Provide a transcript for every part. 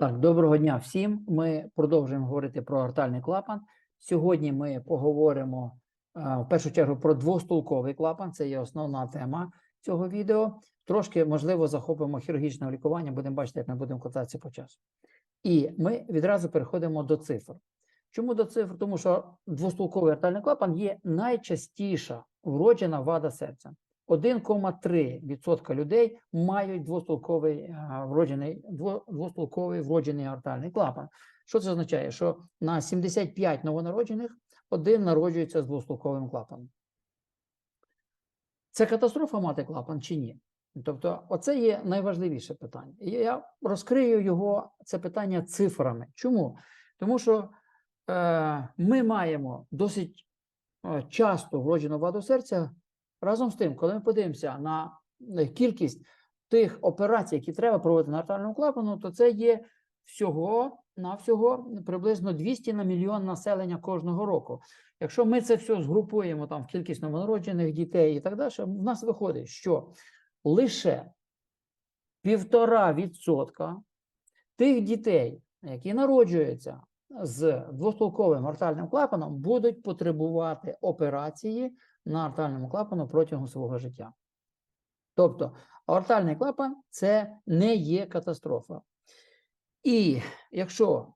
Так, доброго дня всім. Ми продовжуємо говорити про артальний клапан. Сьогодні ми поговоримо е, в першу чергу про двостулковий клапан. Це є основна тема цього відео. Трошки, можливо, захопимо хірургічне лікування, будемо бачити, як ми будемо кататися по часу. І ми відразу переходимо до цифр. Чому до цифр? Тому що двостулковий артальний клапан є найчастіша вроджена вада серця. 1,3% людей мають двостулковий е, вроджений дво- двостулковий вроджений артальний клапан. Що це означає? Що на 75 новонароджених один народжується з двостулковим клапаном. Це катастрофа мати клапан чи ні? Тобто, оце є найважливіше питання. І я розкрию його це питання цифрами. Чому? Тому що е, ми маємо досить е, часто вроджену ваду серця. Разом з тим, коли ми подивимося на е, кількість тих операцій, які треба проводити на артальному клапану, то це є всього на всього приблизно 200 на мільйон населення кожного року. Якщо ми це все згрупуємо там в кількість новонароджених дітей і так далі, в нас виходить, що лише півтора відсотка тих дітей, які народжуються з двостулковим артальним клапаном, будуть потребувати операції на артальному клапану протягом свого життя. Тобто, артальний клапан це не є катастрофа. І якщо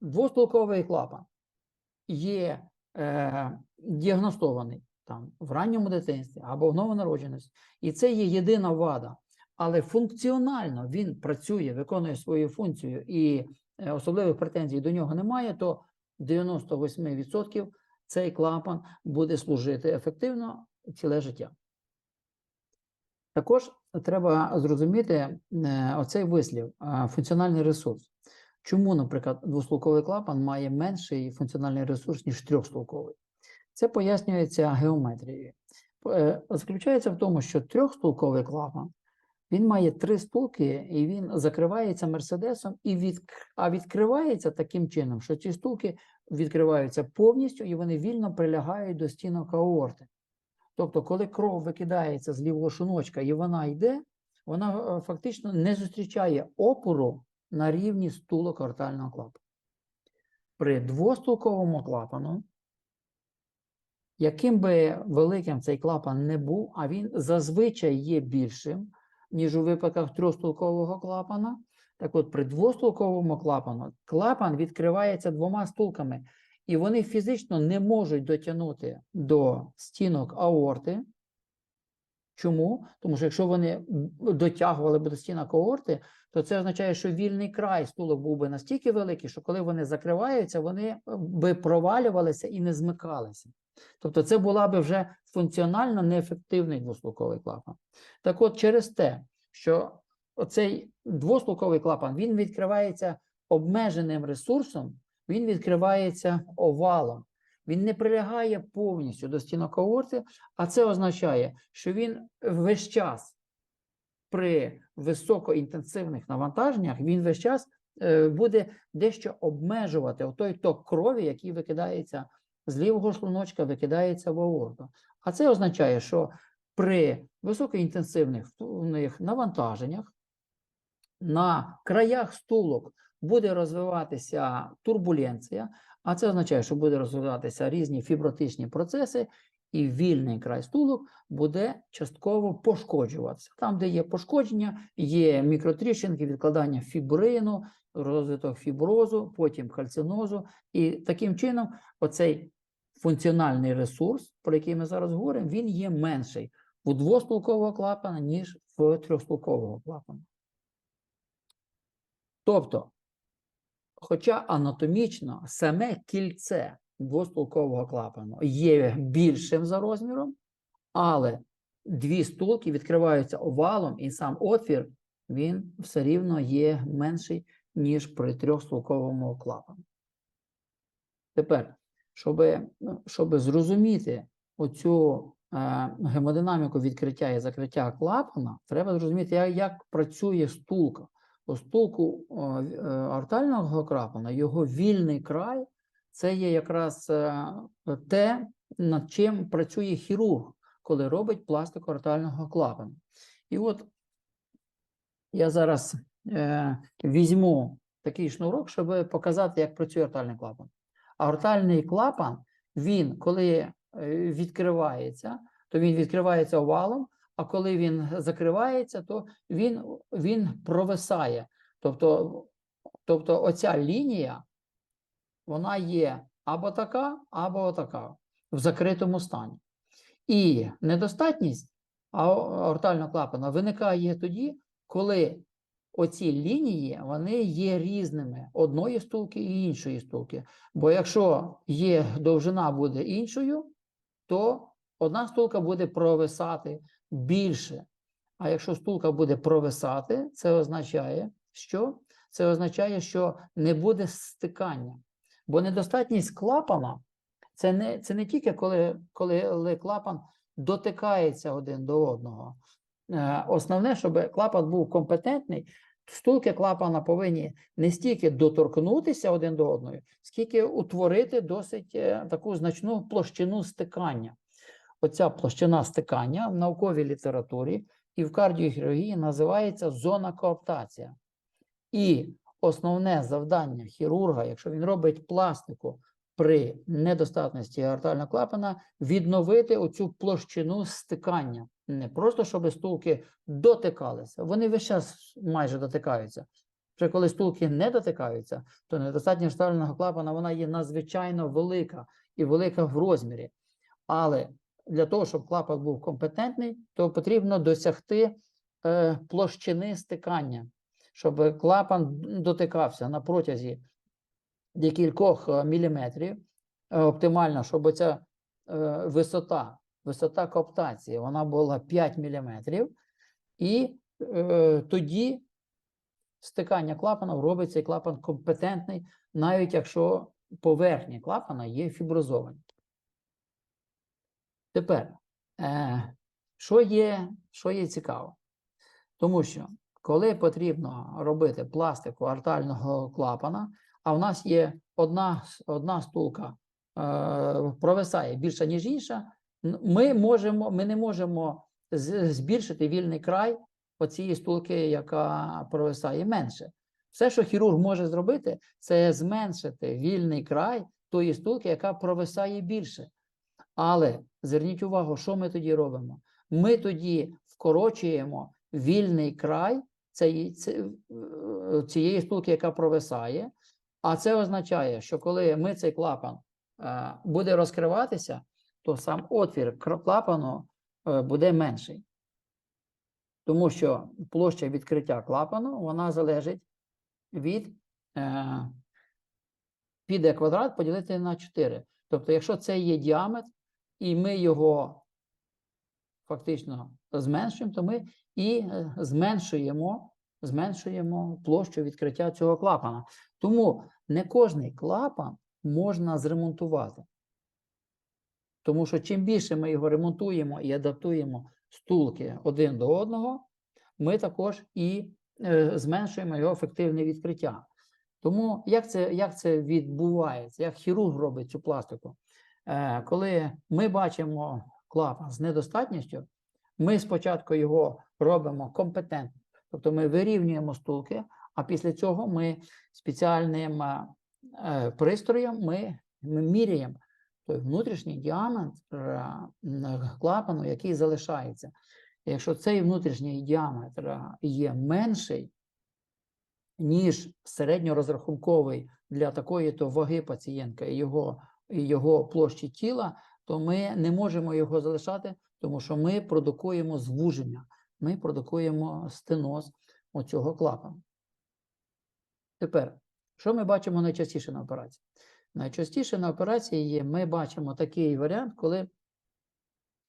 двостулковий клапан є е, діагностований там в ранньому дитинстві або в новонародженості, і це є єдина вада, але функціонально він працює, виконує свою функцію і е, особливих претензій до нього немає, то 98% цей клапан буде служити ефективно ціле життя. Також треба зрозуміти е, оцей вислів е, функціональний ресурс. Чому, наприклад, двослуковий клапан має менший функціональний ресурс, ніж трьохстулковий? Це пояснюється геометрією. Е, Заключається в тому, що трьохстулковий клапан він має три стулки, і він закривається мерседесом, і від... а відкривається таким чином, що ці стулки відкриваються повністю і вони вільно прилягають до стінок аорти. Тобто, коли кров викидається з лівого шуночка і вона йде, вона е, фактично не зустрічає опору на рівні стулок ортального клапану. При двостулковому клапану, яким би великим цей клапан не був, а він зазвичай є більшим, ніж у випадках трьохстулкового клапана. Так от, при двостулковому клапану клапан відкривається двома стулками, і вони фізично не можуть дотягнути до стінок аорти. Чому? Тому що якщо вони дотягували б до стінок аорти, то це означає, що вільний край стулок був би настільки великий, що коли вони закриваються, вони е, би провалювалися і не змикалися. Тобто це була би вже функціонально неефективний двослуковий клапан. Так от, через те, що оцей двослуковий клапан він відкривається обмеженим ресурсом, він відкривається овалом. Він не прилягає повністю до стінок аорти, а це означає, що він весь час при високоінтенсивних навантаженнях він весь час е, буде дещо обмежувати той ток крові, який викидається з лівого шлуночка, викидається в аорту. А це означає, що при високоінтенсивних навантаженнях на краях стулок буде розвиватися турбуленція, а це означає, що буде розвиватися різні фібротичні процеси, і вільний край стулок буде частково пошкоджуватися. Там, де є пошкодження, є мікротріщинки, відкладання фібрину, розвиток фіброзу, потім кальцинозу. І таким чином, оцей функціональний ресурс, про який ми зараз говоримо, він є менший у двостулкового клапана, ніж в трьохстулкового клапана. Тобто, хоча анатомічно саме кільце двостулкового клапану є більшим за розміром, але дві стулки відкриваються овалом, і сам отвір він все рівно є менший, ніж при трьохстулковому клапану. Тепер, щоб, щоб зрозуміти оцю е, гемодинаміку відкриття і закриття клапана, треба зрозуміти, як, як працює стулка. Стулку е, е, артального клапана його вільний край це є якраз е, те, над чим працює хірург, коли робить пластику артального клапану. І от я зараз візьму такий шнурок, щоб показати, як працює ортальний клапан. А ортальний клапан, він, коли відкривається, то він відкривається овалом, а коли він закривається, то він, він провисає. Тобто, тобто оця лінія, вона є або така, або така в закритому стані. І недостатність ао- аортального клапана виникає тоді, коли оці лінії вони є різними одної стулки і іншої стулки. Бо якщо є довжина буде іншою, то одна стулка буде провисати більше. А якщо стулка буде провисати, це означає, що це означає, що не буде стикання. Бо недостатність клапана це не, це не тільки коли, коли клапан дотикається один до одного. Е, Основне, щоб клапан був компетентний, стулки клапана повинні не стільки доторкнутися один до одної, скільки утворити досить е, таку значну площину стикання. Оця площина стикання в науковій літературі і в кардіохірургії називається зона кооптація. І основне завдання хірурга, якщо він робить пластику при недостатності аортального клапана, відновити оцю площину стикання. Не просто, щоб стулки дотикалися, вони весь час майже дотикаються. Вже коли стулки не дотикаються, то недостатність аортального клапана вона є надзвичайно велика і велика в розмірі. Але для того, щоб клапан був компетентний, то потрібно досягти е, площини стикання, щоб клапан дотикався на протязі декількох е, міліметрів. Е, Оптимально, щоб оця е, висота, висота коптації, вона була 5 міліметрів, і е, тоді стикання клапана робить цей клапан компетентний, навіть якщо поверхні клапана є фіброзовані. Тепер, е, що є, що є цікаво? Тому що коли потрібно робити пластику артального клапана, а в нас є одна, одна стулка е, провисає більше, ніж інша, ми, можемо, ми не можемо збільшити вільний край оцієї стулки, яка провисає менше. Все, що хірург може зробити, це зменшити вільний край тої стулки, яка провисає більше. Але зверніть увагу, що ми тоді робимо? Ми тоді вкорочуємо вільний край цієї, цієї стулки, яка провисає. А це означає, що коли ми цей клапан е, буде розкриватися, то сам отвір клапану е, буде менший. Тому що площа відкриття клапану вона залежить від е, піде квадрат поділити на 4. Тобто, якщо це є діаметр, і ми його фактично зменшуємо, то ми і е, зменшуємо, зменшуємо площу відкриття цього клапана. Тому не кожний клапан можна зремонтувати. Тому що чим більше ми його ремонтуємо і адаптуємо стулки один до одного, ми також і е, зменшуємо його ефективне відкриття. Тому як це, як це відбувається, як хірург робить цю пластику? Е, коли ми бачимо клапан з недостатністю, ми спочатку його робимо компетентно, тобто ми вирівнюємо стулки, а після цього ми спеціальним е, е, пристроєм ми, ми міряємо той внутрішній діаметр клапану, який залишається. Якщо цей внутрішній діаметр є менший, ніж середньорозрахунковий для такої то ваги пацієнта і його, його площі тіла, то ми не можемо його залишати, тому що ми продукуємо звуження, ми продукуємо стеноз оцього клапану. Тепер, що ми бачимо найчастіше на операції? Найчастіше на операції є, ми бачимо такий варіант, коли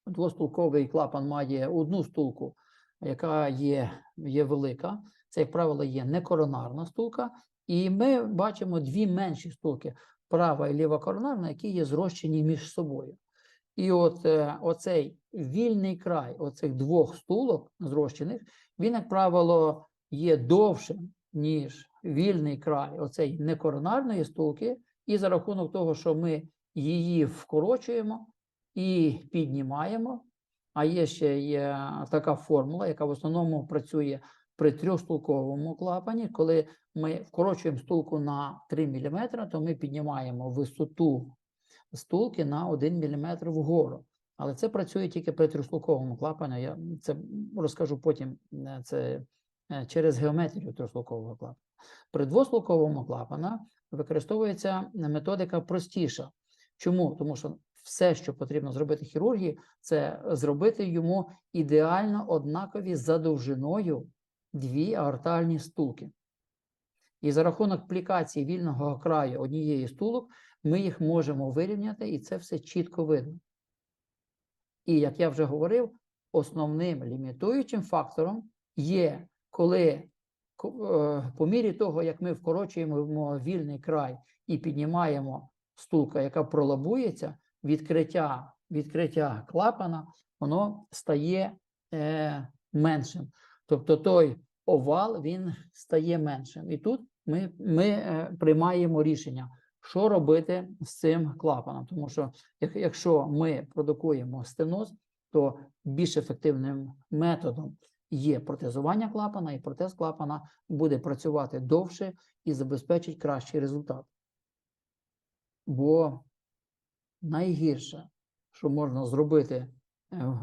двостулковий клапан має одну стулку, яка є, є велика. Це, як правило, є некоронарна стулка, і ми бачимо дві менші стулки, права і ліва коронарна, які є зрощені між собою. І от е, оцей вільний край оцих двох стулок зрощених, він, як правило, є довшим, ніж вільний край оцей некоронарної стулки, і за рахунок того, що ми її вкорочуємо і піднімаємо. А є ще є така формула, яка в основному працює при трьохстулковому клапані, коли ми вкорочуємо стулку на 3 мм, то ми піднімаємо висоту стулки на 1 мм вгору. Але це працює тільки при трьохстулковому клапані. Я це розкажу потім. е, Це е, через геометрію трьохстулкового клапана. При двослуковому клапана використовується методика простіша. Чому? Тому що все, що потрібно зробити хірургії, це зробити йому ідеально однакові за довжиною дві аортальні стулки. І за рахунок плікації вільного краю однієї стулок ми їх можемо вирівняти, і це все чітко видно. І як я вже говорив, основним лімітуючим фактором є, коли е, по мірі того, як ми вкорочуємо вільний край і піднімаємо стулка, яка пролабується, відкриття, відкриття клапана, воно стає е, меншим. Тобто той овал він стає меншим. І тут ми, ми е, приймаємо рішення, що робити з цим клапаном. Тому що якщо ми продукуємо стеноз, то більш ефективним методом є протезування клапана, і протез клапана буде працювати довше і забезпечить кращий результат. Бо найгірше, що можна зробити е,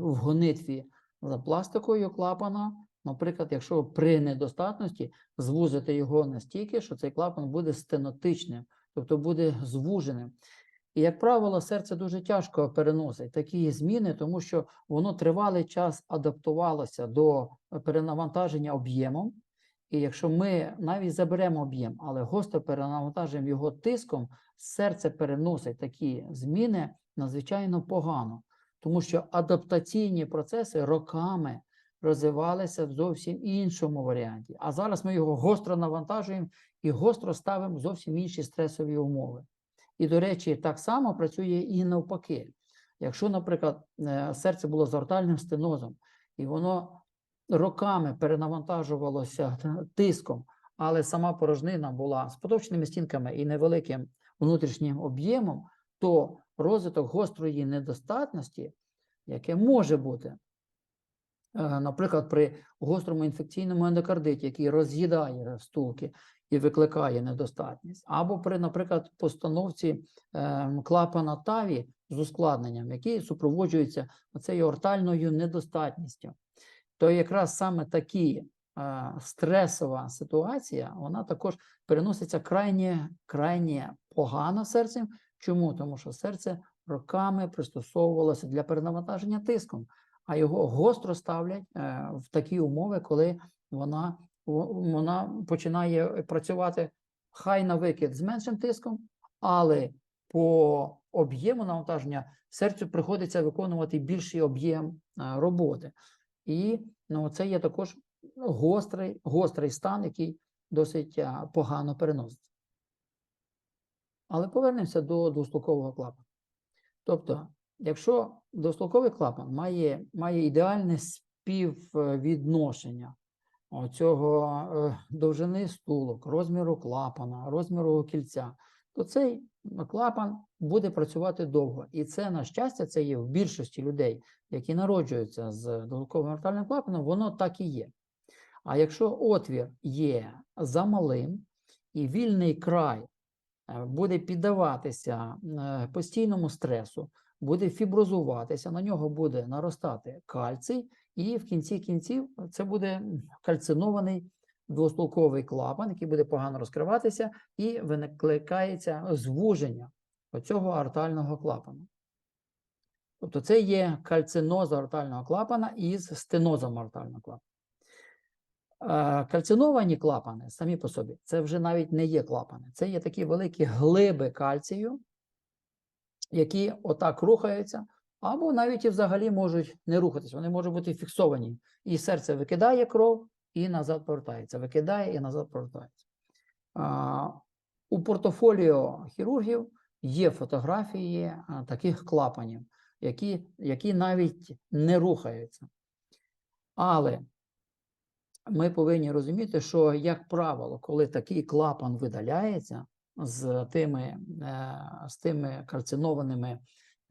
в гонитві за пластикою клапана, наприклад, якщо при недостатності звузити його настільки, що цей клапан буде стенотичним, тобто буде звуженим. І, як правило, серце дуже тяжко переносить такі зміни, тому що воно тривалий час адаптувалося до перенавантаження об'ємом. І якщо ми навіть заберемо об'єм, але гостро перенавантажуємо його тиском, серце переносить такі зміни надзвичайно погано, тому що адаптаційні процеси роками розвивалися в зовсім іншому варіанті. А зараз ми його гостро навантажуємо і гостро ставимо зовсім інші стресові умови. І, до речі, так само працює і навпаки. Якщо, наприклад, е, серце було з аортальним стенозом, і воно роками перенавантажувалося тиском, але сама порожнина була з потовченими стінками і невеликим внутрішнім об'ємом, то розвиток гострої недостатності, яке може бути, наприклад, при гострому інфекційному ендокардиті, який роз'їдає стулки і викликає недостатність, або при, наприклад, постановці е, клапана таві з ускладненням, який супроводжується цією ортальною недостатністю, то якраз саме такі е, стресова ситуація, вона також переноситься крайне, крайне погано серцем. Чому? Тому що серце роками пристосовувалося для перенавантаження тиском, а його гостро ставлять е, в такі умови, коли вона, вона починає працювати хай на викид з меншим тиском, але по об'єму навантаження серцю приходиться виконувати більший об'єм е, роботи. І ну, це є також гострий, гострий стан, який досить а, погано переноситься. Але повернемося до двослукового клапана. Тобто, якщо двослуковий клапан має, має ідеальне співвідношення цього е, довжини стулок, розміру клапана, розміру кільця, то цей клапан буде працювати довго. І це, на щастя, це є в більшості людей, які народжуються з двослуковим ортальним клапаном, воно так і є. А якщо отвір є замалим і вільний край е, буде піддаватися е, постійному стресу, буде фіброзуватися, на нього буде наростати кальцій, і в кінці кінців це буде кальцинований двостулковий клапан, який буде погано розкриватися, і викликається звуження оцього артального клапану. Тобто це є кальциноза артального клапана із стенозом артального клапана. Кальциновані клапани самі по собі, це вже навіть не є клапани, це є такі великі глиби кальцію, які отак рухаються, або навіть і взагалі можуть не рухатися, вони можуть бути фіксовані. І серце викидає кров і назад повертається, викидає і назад повертається. А, у портфоліо хірургів є фотографії таких клапанів, які, які навіть не рухаються. Але ми повинні розуміти, що, як правило, коли такий клапан видаляється з тими, е, з тими кальцинованими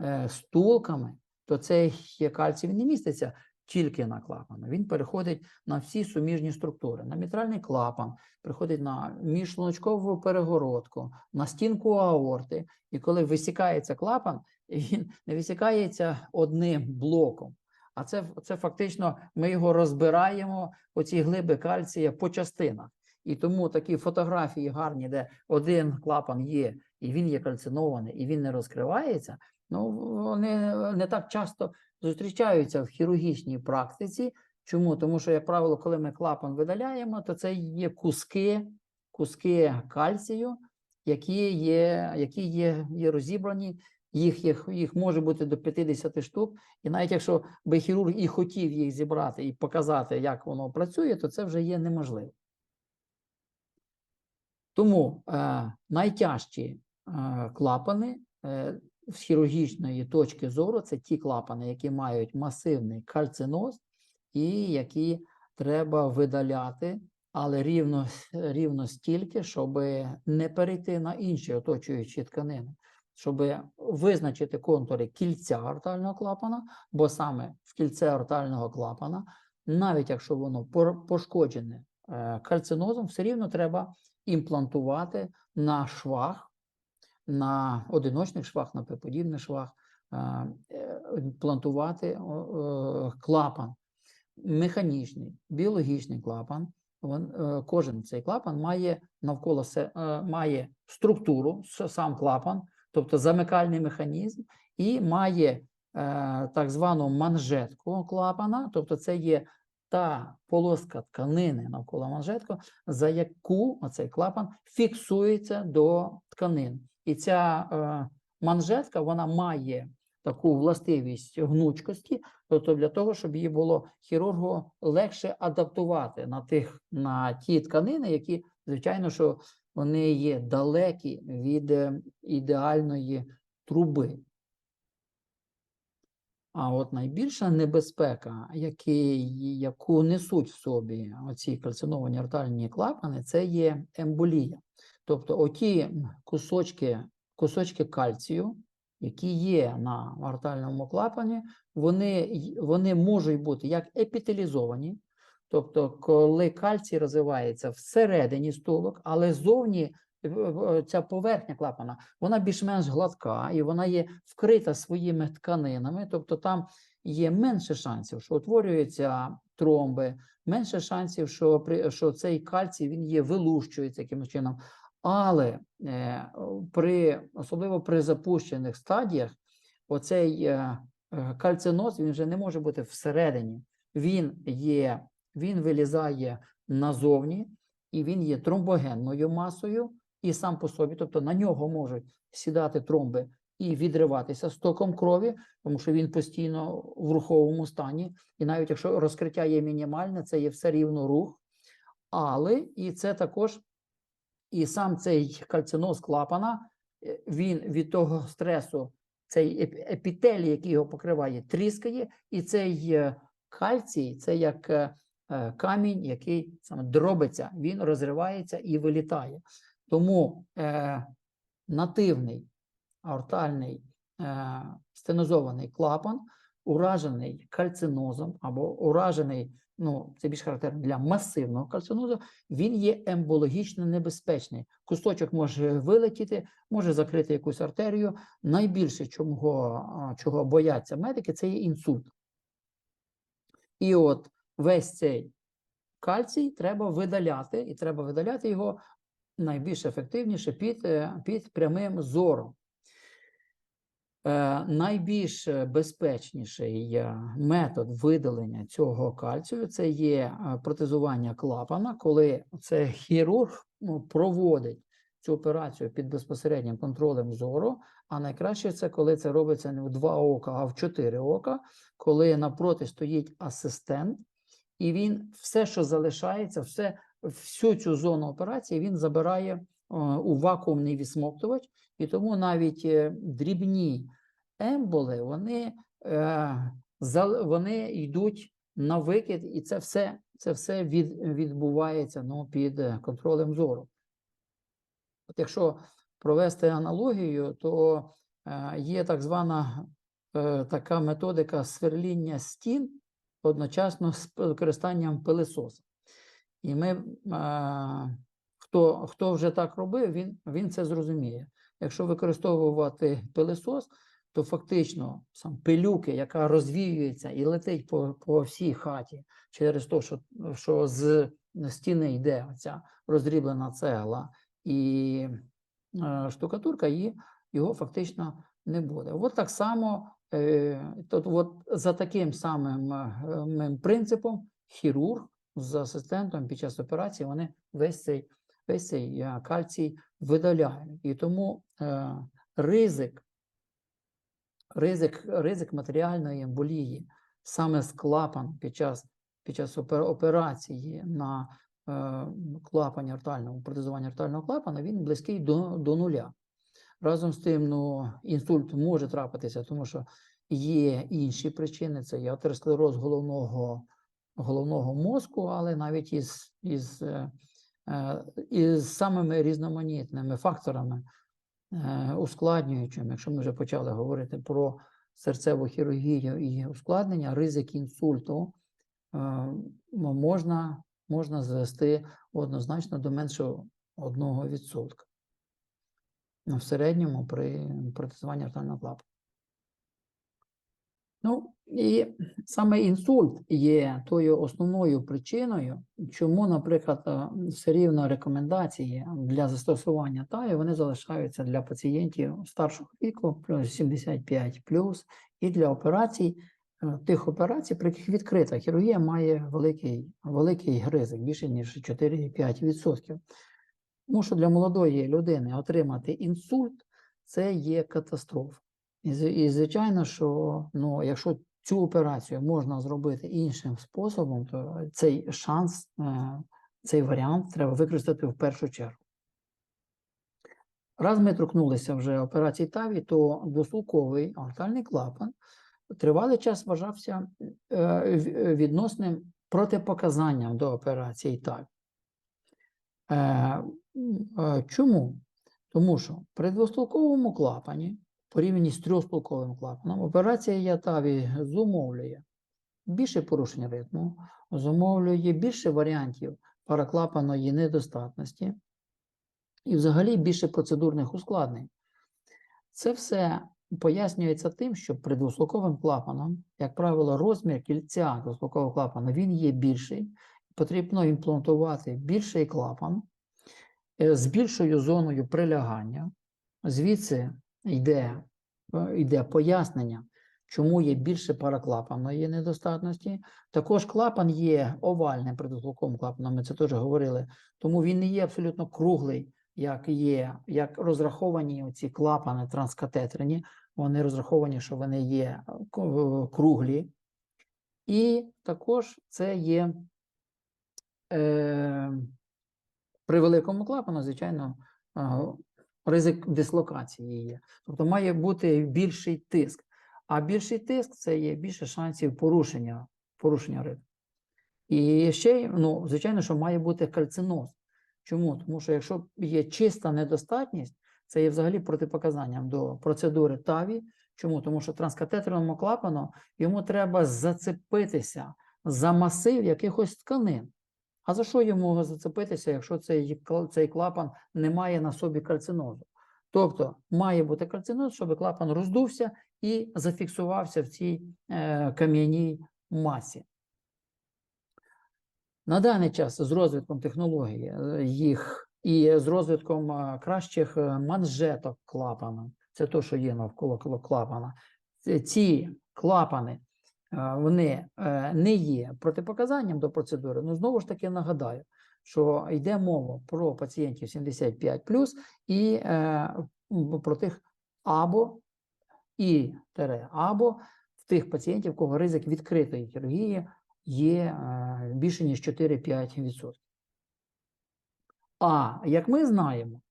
е, стулками, то цей кальцій не міститься тільки на клапан. Він переходить на всі суміжні структури. На мітральний клапан, переходить на міжшлуночкову перегородку, на стінку аорти. І коли висікається клапан, він не висікається одним блоком. А це, це фактично ми його розбираємо, оці глиби кальція по частинах. І тому такі фотографії гарні, де один клапан є, і він є кальцинований, і він не розкривається. Ну, вони не так часто зустрічаються в хірургічній практиці. Чому? Тому що, як правило, коли ми клапан видаляємо, то це є куски, куски кальцію, які є, які є, є розібрані. Їх, їх, їх може бути до 50 штук. І навіть якщо би хірург і хотів їх зібрати і показати, як воно працює, то це вже є неможливо. Тому е, найтяжчі е, клапани е, з хірургічної точки зору це ті клапани, які мають масивний кальциноз і які треба видаляти, але рівно, рівно стільки, щоб не перейти на інші оточуючі тканини, щоб визначити контури кільця ортального клапана, бо саме в кільце ортального клапана, навіть якщо воно пошкоджене е, кальцинозом, все рівно треба імплантувати на швах, на одиночних швах, на приподібних швах, е, е, імплантувати клапан, механічний, біологічний клапан. Е, кожен цей клапан має навколо має структуру, сам клапан, тобто замикальний механізм, і має так звану манжетку клапана, тобто це є та полоска тканини навколо манжетку, за яку оцей клапан фіксується до тканин. І ця е, манжетка вона має таку властивість гнучкості, тобто для того, щоб її було хірургу легше адаптувати на тих на ті тканини, які, звичайно, що вони є далекі від е, ідеальної труби. А от найбільша небезпека, які, яку несуть в собі оці кальциновані артальні клапани, це є емболія. Тобто оті кусочки, кусочки кальцію, які є на артальному клапані, вони, вони можуть бути як епітелізовані, тобто коли кальцій розвивається всередині стулок, але зовні ця поверхня клапана, вона більш-менш гладка і вона є вкрита своїми тканинами, тобто там є менше шансів, що утворюються тромби, менше шансів, що, що цей кальцій він є вилущується якимось чином. Але е, при, особливо при запущених стадіях, оцей е, е, кальциноз він вже не може бути всередині. Він є, він вилізає назовні, і він є тромбогенною масою, і сам по собі, тобто на нього можуть сідати тромби і відриватися з током крові, тому що він постійно в руховому стані. І навіть якщо розкриття є мінімальне, це є все рівно рух. Але і це також і сам цей кальциноз клапана, е, він від того стресу, цей епітелій, який його покриває, тріскає, і цей е, кальцій, це як е, камінь, який саме дробиться, він розривається і вилітає. Тому е, нативний аортальний е, стенозований клапан, уражений кальцинозом або уражений, ну це більш характерно для масивного кальцинозу, він є ембологічно небезпечний. Кусочок може вилетіти, може закрити якусь артерію. Найбільше, чого, чого бояться медики, це є інсульт. І от весь цей кальцій треба видаляти, і треба видаляти його найбільш ефективніше під, е, під прямим зором. Е, найбільш безпечніший е, метод видалення цього кальцію це є протезування клапана, коли це хірург ну, проводить цю операцію під безпосереднім контролем зору. А найкраще це коли це робиться не в два ока, а в чотири ока, коли напроти стоїть асистент, і він все, що залишається, все, всю цю зону операції він забирає е, у вакуумний відсмоктувач, і тому навіть е, дрібні емболи, вони, е, вони йдуть на викид, і це все, це все від, відбувається ну, під контролем зору. От якщо провести аналогію, то є так звана така методика сверління стін одночасно з використанням пилисоса. І ми, хто, хто вже так робив, він, він це зрозуміє. Якщо використовувати пилисос, то фактично сам пилюки, яка розвіюється і летить по, по всій хаті через те, що, що з стіни йде ця роздріблена цегла і е, штукатурка, її, його фактично не буде. От так само, е, от за таким самим е, принципом хірург з асистентом під час операції вони весь цей, весь цей е, кальцій видаляють. І тому е, ризик, ризик, ризик матеріальної емболії саме з клапан під час, під час операції на е, клапані артальному, протезування артального клапана, він близький до, до нуля. Разом з тим, ну, інсульт може трапитися, тому що є інші причини: це є атеросклероз головного, головного мозку, але навіть із, із, е, е, із самими різноманітними факторами, е, ускладнюючими, якщо ми вже почали говорити про серцеву хірургію і ускладнення, ризик інсульту можна, можна звести однозначно до менше 1%. Ну, в середньому при протезуванні артального клапана. Ну, і саме інсульт є тою основною причиною, чому, наприклад, е, все рівно рекомендації для застосування ТАІ вони залишаються для пацієнтів старшого віку, плюс 75 і для операцій, е, тих операцій, при яких відкрита хірургія має великий, великий ризик, більше ніж 4-5%. Тому що для молодої людини отримати інсульт це є катастрофа. І, і звичайно, що ну, якщо цю операцію можна зробити іншим способом, то цей шанс, е, цей варіант треба використати в першу чергу. Раз ми торкнулися вже операції ТАВІ, то двослуковий артальний клапан тривалий час вважався е, відносним протипоказанням до операції ТАВІ. Е, Чому? Тому що при двостулковому клапані, порівняно з трьохстулковим клапаном, операція Ятаві зумовлює більше порушень ритму, зумовлює більше варіантів параклапаної недостатності і взагалі більше процедурних ускладнень. Це все пояснюється тим, що при двослуковим клапаном, як правило, розмір кільця двослукового клапана він є більший, потрібно імплантувати більший клапан е, з більшою зоною прилягання. Звідси йде, е, йде пояснення, чому є більше параклапаної недостатності. Також клапан є овальним при клапаном, ми це теж говорили, тому він не є абсолютно круглий, як є, як розраховані ці клапани транскатетерні. Вони розраховані, що вони є е, круглі. І також це є е, при великому клапану, звичайно, ризик дислокації є. Тобто має бути більший тиск. А більший тиск це є більше шансів порушення, порушення ритму. І ще, ну, звичайно, що має бути кальциноз. Чому? Тому що якщо є чиста недостатність, це є взагалі протипоказанням до процедури ТАВІ. Чому? Тому що транскатетерному клапану йому треба зацепитися за масив якихось тканин. А за що йому зацепитися, якщо цей, цей клапан не має на собі кальцинозу? Тобто має бути кальциноз, щоб клапан роздувся і зафіксувався в цій е, кам'яній масі. На даний час з розвитком технології е, їх і з розвитком е, кращих е, манжеток клапана, це те, що є навколо клапана, ці- клапани вони е, не є протипоказанням до процедури. Ну знову ж таки нагадаю, що йде мова про пацієнтів 75 і е, про тих або і тере, або в тих пацієнтів, кого ризик відкритої хірургії є е, більше ніж 4-5%. А як ми знаємо,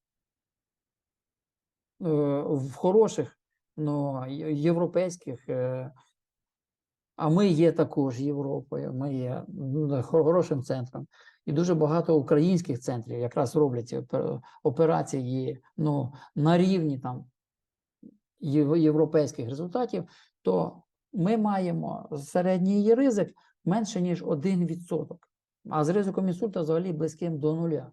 в хороших ну, європейських, а ми є також Європою, ми є ну, хорошим центром. І дуже багато українських центрів якраз роблять ці опер- операції ну, на рівні там європейських результатів, то ми маємо середній ризик менше, ніж 1%, а з ризиком інсульта взагалі близьким до нуля.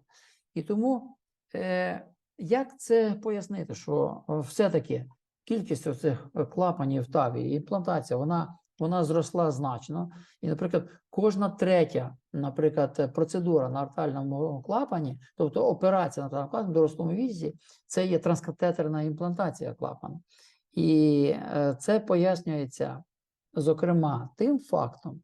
І тому е, як це пояснити, що е, все-таки кількість цих клапанів в таві, імплантація, вона, вона зросла значно. І, наприклад, кожна третя, наприклад, процедура на артальному клапані, тобто операція на артальному клапані в дорослому віці, це є транскатетерна імплантація клапану. І е, це пояснюється, зокрема, тим фактом,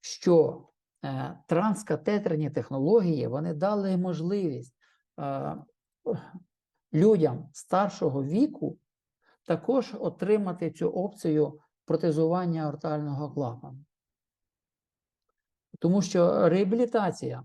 що е, транскатетерні технології вони дали можливість е, людям старшого віку також отримати цю опцію протезування ортального клапану. Тому що реабілітація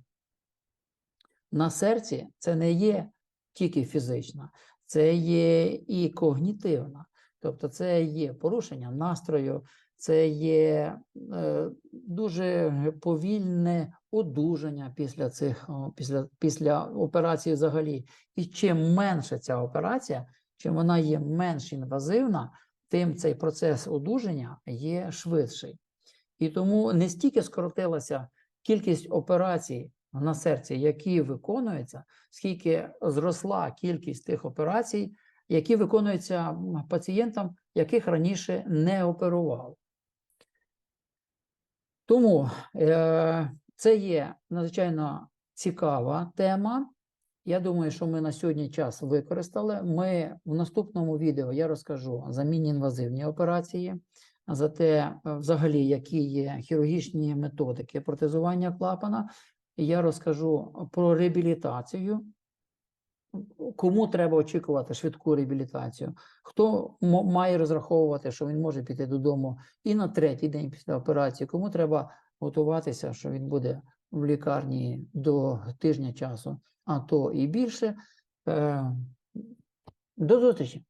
на серці це не є тільки фізична, це є і когнітивна. Тобто, це є порушення настрою, це є е, дуже повільне одужання після цих після, після операції взагалі. І чим менше ця операція, чим вона є менш інвазивна, тим цей процес одужання є швидший. І тому не стільки скоротилася кількість операцій на серці, які виконуються, скільки зросла кількість тих операцій, які виконуються пацієнтам, яких раніше не оперували. Тому е, це є надзвичайно цікава тема. Я думаю, що ми на сьогодні час використали. Ми в наступному відео я розкажу за міні-інвазивні операції, за те, е, взагалі, які є хірургічні методики протезування клапана. Я розкажу про реабілітацію, кому треба очікувати швидку реабілітацію, хто має розраховувати, що він може піти додому і на третій день після операції, кому треба готуватися, що він буде в лікарні до тижня часу, а то і більше. Е, До зустрічі!